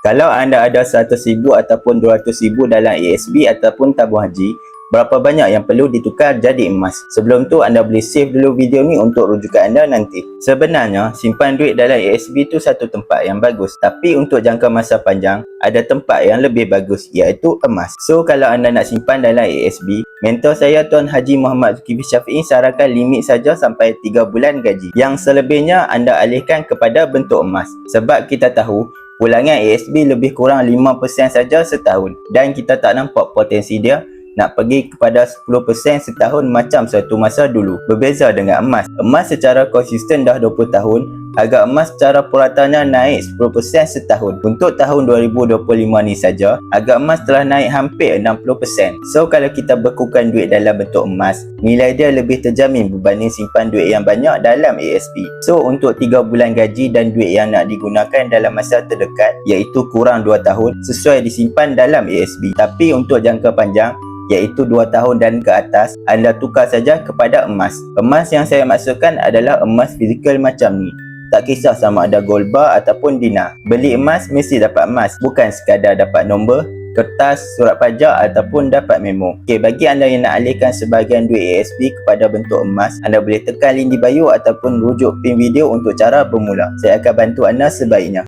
Kalau anda ada RM100,000 ataupun RM200,000 dalam ASB ataupun tabung haji, berapa banyak yang perlu ditukar jadi emas? Sebelum tu anda boleh save dulu video ni untuk rujukan anda nanti. Sebenarnya, simpan duit dalam ASB tu satu tempat yang bagus. Tapi untuk jangka masa panjang, ada tempat yang lebih bagus iaitu emas. So, kalau anda nak simpan dalam ASB, mentor saya Tuan Haji Muhammad Zulkifli Syafi'i sarankan limit saja sampai 3 bulan gaji. Yang selebihnya anda alihkan kepada bentuk emas. Sebab kita tahu, Pulangan ASB lebih kurang 5% saja setahun. Dan kita tak nampak potensi dia nak pergi kepada 10% setahun macam satu masa dulu. Berbeza dengan emas. Emas secara konsisten dah 20 tahun, harga emas secara puratannya naik 10% setahun. Untuk tahun 2025 ni saja, harga emas telah naik hampir 60%. So kalau kita bekukan duit dalam bentuk emas, nilai dia lebih terjamin berbanding simpan duit yang banyak dalam ASB. So untuk 3 bulan gaji dan duit yang nak digunakan dalam masa terdekat iaitu kurang 2 tahun sesuai disimpan dalam ASB. Tapi untuk jangka panjang iaitu 2 tahun dan ke atas, anda tukar saja kepada emas. Emas yang saya maksudkan adalah emas fizikal macam ni. Tak kisah sama ada gold bar ataupun dinar. Beli emas mesti dapat emas, bukan sekadar dapat nombor, kertas, surat pajak ataupun dapat memo. Okey, bagi anda yang nak alihkan sebahagian duit ASB kepada bentuk emas, anda boleh tekan link di bio ataupun rujuk pin video untuk cara bermula. Saya akan bantu anda sebaiknya.